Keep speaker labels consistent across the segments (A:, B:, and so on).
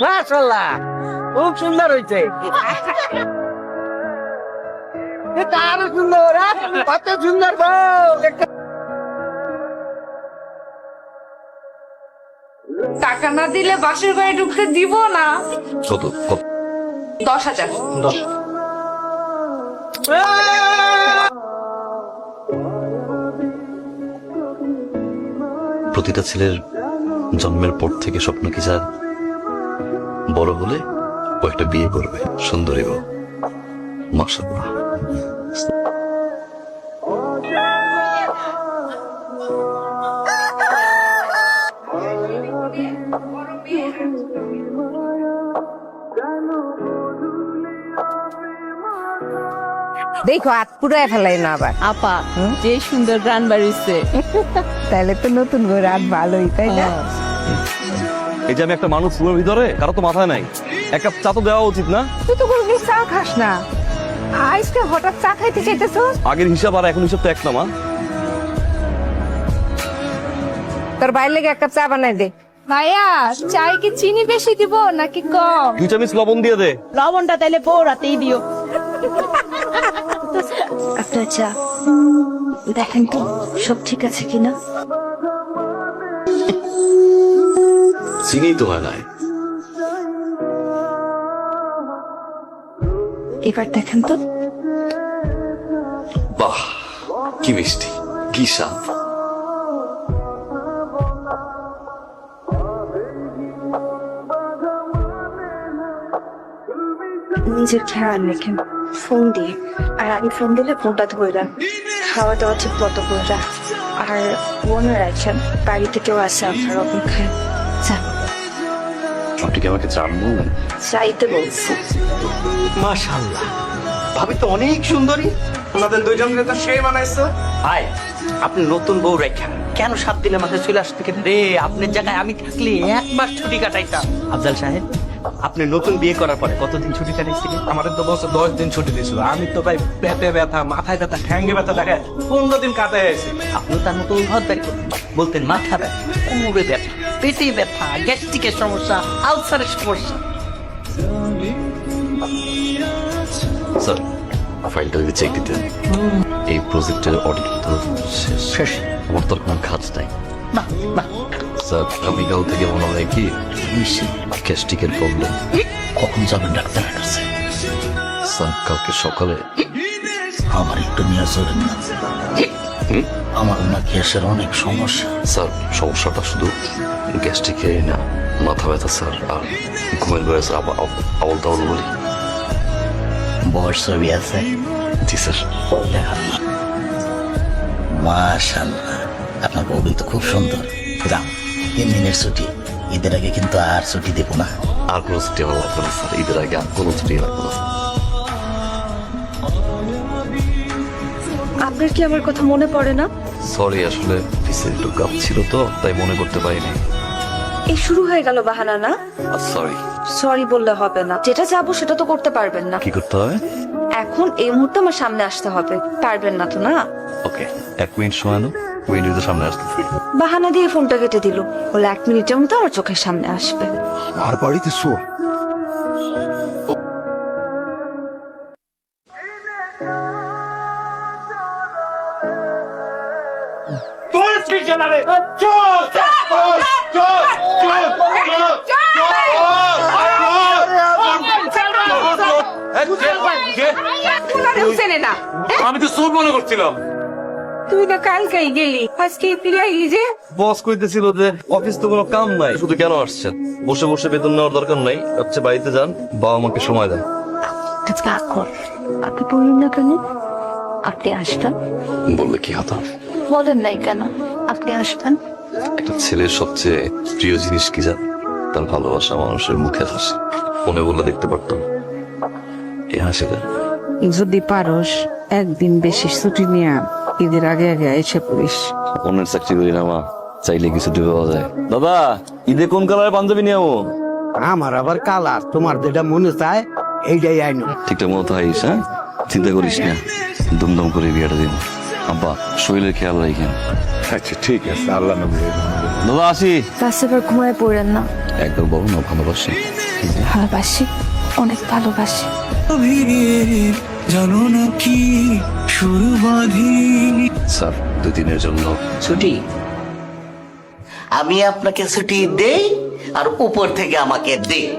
A: মাশাল্লাহ খুব সুন্দর হয়েছে আরও সুন্দর কত সুন্দর
B: টাকা না দিলে বাসের ঘরে ঢুকতে দিব না।
C: কত কত?
B: দশ হাজার।
C: প্রতিটা ছেলের জন্মের পর থেকে স্বপ্ন কি যার? বড় হলে ও একটা বিয়ে করবে। সুন্দরী বউ। মাসাল্লাহ
D: দেখো হাত পুরাই ফেলাই না আবার।
E: আপা যে সুন্দর গান বাড়িছে
D: তাহলে তো নতুন করে রাত ভালোই তাই না?
F: এই যে আমি একটা মানুষ রুমের ভিতরে কারও তো মাথায় নাই। এক কাপ চা তো দেওয়া উচিত না?
D: তুই তো কোনোদিন চা খাস না। আজকে হঠাৎ চা খাইতে চাইতেছ
F: আগের হিসাব আর এখন হিসাব তো এক না মা।
D: তোর বাইরে লেগে এক কাপ চা বানাই দে।
B: ভাইয়া চাই কি চিনি বেশি দিব নাকি কম?
F: দুই চামচ লবণ দিয়ে দে।
E: লবণটা তাইলে পৌরাতেই দিও।
G: আপনার চা দেখেন তো সব ঠিক আছে কিনা?
C: চিনি তো হয় নাই।
G: এবার দেখেন তো।
C: বাহ কি মিষ্টি কি স্বাদ।
G: নিজের খেয়াল রেখেন ফোন দিয়ে আর আগে ফোন দিলে ফোনটা ধরে দেন খাওয়া দাওয়া ঠিক মতো করে রাখ। আর মনে রাখেন বাড়ি থেকেও আসে আপনার অপেক্ষায়।
C: আপনি কি আমাকে জানব
G: চাইতে বলছি।
A: মাশাল্লাহ ভাবি তো অনেক সুন্দরী। ওনাদের দুইজনকে তো সেই বানাইছো ভাই আপনি নতুন বউ রেখা। কেন সাত দিনের মাথায় চলে আসতে কেন? রে আপনার জায়গায় আমি থাকলে এক মাস ছুটি কাটাইতাম। আফজাল সাহেব আপনি নতুন বিয়ে করার পরে কতদিন ছুটি কাটাইছিলেন?
H: আমাদের তো বছর দশ দিন ছুটি দিয়েছিল। আমি তো ভাই পেটে ব্যথা মাথায় ব্যথা ঠ্যাঙ্গে ব্যথা দেখে পনেরো দিন কাটাই আছি।
A: আপনি তার মতো উদ্ভব বের বলতেন মাথা ব্যথা কোমরে ব্যথা। পেটে ব্যথা গ্যাস্ট্রিকের সমস্যা আলসারের সমস্যা।
C: স্যার ফাইলটা যদি চেক দিতেন এই প্রজেক্টের অডিট তো শেষ। আমার তো কোনো কাজ নাই।
A: না না।
C: স্যার আগামীকাল থেকে মনে হয় কি? গ্যাস্ট্রিকের প্রবলেম
I: কখন যাবেন ডাক্তারের কাছে?
C: স্যার কালকে সকালে।
I: আমার একটু নিয়ে চলেন না। আমার না গ্যাসের অনেক সমস্যা।
C: স্যার সমস্যাটা শুধু গ্যাস্ট্রিকে না। মাথা ব্যথা স্যার। আর ঘুমের ঘরে স্যার আবার আবল তাবল বলি।
I: বয়স ছবি আছে?
C: জি স্যার।
I: দেখান মাশাল্লাহ আপনার তো খুব সুন্দর। যাও তিন দিনের ছুটি। ঈদের আগে কিন্তু আর ছুটি দেবো না।
C: আর কোনো ছুটি আমার লাগবে না স্যার। ঈদের আগে আর কোনো ছুটি লাগবে না।
G: আপনার কি আমার কথা মনে পড়ে না?
C: সরি আসলে অফিসে একটু কাপ ছিল তো তাই মনে করতে পারিনি।
G: এই শুরু হয়ে গেল বাহানা না?
C: সরি
G: সরি বললে হবে না। যেটা যাব সেটা তো করতে পারবেন না।
C: কি করতে হবে?
G: এখন এই মুহূর্তে আমার সামনে আসতে হবে। পারবেন না তো না?
C: ওকে এক মিনিট সময় নাও। উইন্ডোর সামনে আসতেছি
G: বাহানা দিয়ে ফোনটা কেটে দিল। বলে এক মিনিটের মধ্যে আমার চোখের সামনে আসবে।
H: আর বাড়িতে শো
B: চেনে না
H: আমি তো সব মনে করছিলাম।
B: তুই না কালকেই গেলি আজকে ফিরে আইলি যে।
F: বস কইতেছিল যে অফিস তো কোনো কাম নাই। শুধু কেন আসছেন? বসে বসে বেতন নেওয়ার দরকার নাই। হচ্ছে বাড়িতে যান বাবা মাকে সময় দেন।
G: আজকে আকর আপনি বললেন না কেন? আপনি আসবেন।
C: বললে কি হতাম?
G: বলেন নাই কেন? আপনি আসবেন?
C: একটা ছেলের সবচেয়ে প্রিয় জিনিস কি জান তার ভালোবাসা মানুষের মুখে হাসি। মনে বললে দেখতে পারতাম। এই হাসিটা
D: যদি পারস একদিন বেশি ছুটি নিয়ে ঈদের আগে আগে এসে পড়িস।
F: অন্যের চাকরি করি না মা। চাইলে কিছু দিয়ে পাওয়া যায়। দাদা ঈদে কোন কালারের পাঞ্জাবি নিয়ে
A: আমার আবার কালার। তোমার যেটা মনে চায় এইটাই আইনো।
C: ঠিকঠাক মতো হাইস হ্যাঁ? চিন্তা করিস না। দুমদম করে বিয়েটা দিন আব্বা শরীরের খেয়াল রাখেন।
H: আচ্ছা ঠিক আছে আল্লাহ নবী।
F: দাদা আসি।
G: রাস্তায় ঘুমায় পড়েন না।
C: একবার বলো না ভালোবাসি।
B: ভালোবাসি অনেক ভালোবাসি।
C: স্যার দুই দিনের জন্য।
I: ছুটি? আমি আপনাকে ছুটি দেই আর উপর থেকে আমাকে দে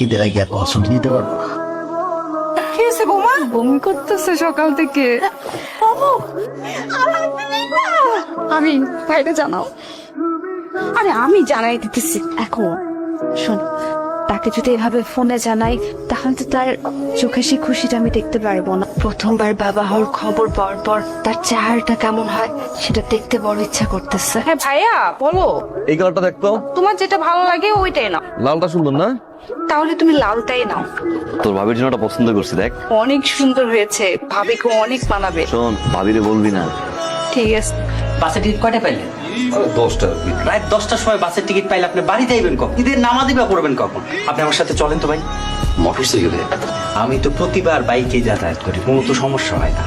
I: ঈদের আগে আর ছুটি দিতে পারব না।
B: কি হয়েছে বৌমা? বমি করতেছে সকাল থেকে। আমি বাইরে জানাও।
G: আরে আমি জানাই দিতেছি এখন। শোন তাকে যদি এভাবে ফোনে জানাই তাহলে তো তার চোখে সেই খুশিটা আমি দেখতে পারব না। প্রথমবার বাবা হওয়ার খবর পাওয়ার পর তার চেহারাটা কেমন হয় সেটা দেখতে বড় ইচ্ছা করতেছে।
B: হ্যাঁ ভাইয়া বলো।
F: এই কালারটা দেখতো
B: তোমার যেটা ভালো লাগে ওইটাই নাও।
F: লালটা সুন্দর না?
G: তাহলে তুমি লালটাই নাও।
C: তোর ভাবির জন্য ওটা পছন্দ করছি দেখ।
B: অনেক সুন্দর হয়েছে। ভাবিকে অনেক মানাবে।
C: শোন ভাবিরে বলবি না।
B: ঠিক আছে।
A: বাসের টিকিট কয়টা পাইলেন
F: দশটা
A: রাত দশটার সময় বাসের টিকিট পাইলে আপনি বাড়ি যাইবেন কখন? ঈদের নামাজি বা করবেন কখন? আপনি আমার সাথে চলেন তো ভাই।
C: মোটর সাইকেলে
A: আমি তো প্রতিবার বাইকে যাতায়াত করি কোনো তো সমস্যা হয় না।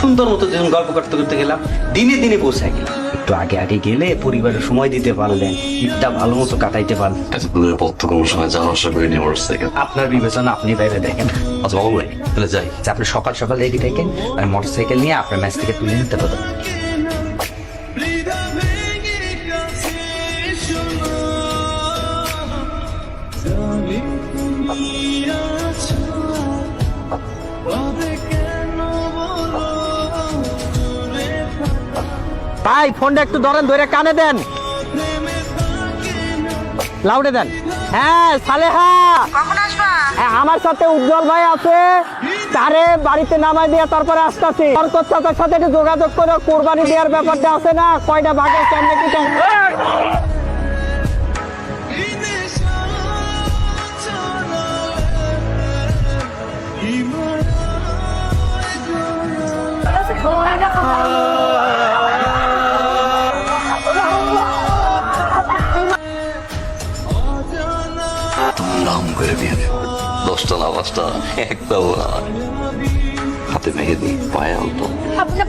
A: সুন্দর মতো যখন গল্প করতে করতে গেলাম দিনে দিনে পৌঁছায় গেলাম। একটু আগে আগে গেলে পরিবারের সময় দিতে পারলেন ঈদটা ভালো মতো কাটাইতে পারলেন।
C: সাইকেল
A: আপনার বিবেচনা আপনি বাইরে দেখেন।
C: আচ্ছা বাবু ভাই তাহলে যাই।
A: যে আপনি সকাল সকাল রেডি থাকেন আমি মোটর সাইকেল নিয়ে আপনার ম্যাচ থেকে তুলে নিতে পারবেন
H: ভাই ফোনটা একটু ধরেন ধরে কানে দেন। লাউডে দেন। হ্যাঁ সালেহা। আমার সাথে উজ্জ্বল ভাই আছে। তারে বাড়িতে নামাই দিয়ে তারপরে আসতেছি। বরকত চাচার সাথে একটু যোগাযোগ করে কোরবানি দেওয়ার ব্যাপারটা আছে না? কয়টা ভাগে কেমনে কি
C: নাম করে দিয়েছে দশটা না পাঁচটা একটাও হাতে হাতে দিই পায়ে আনতো।
B: আপনার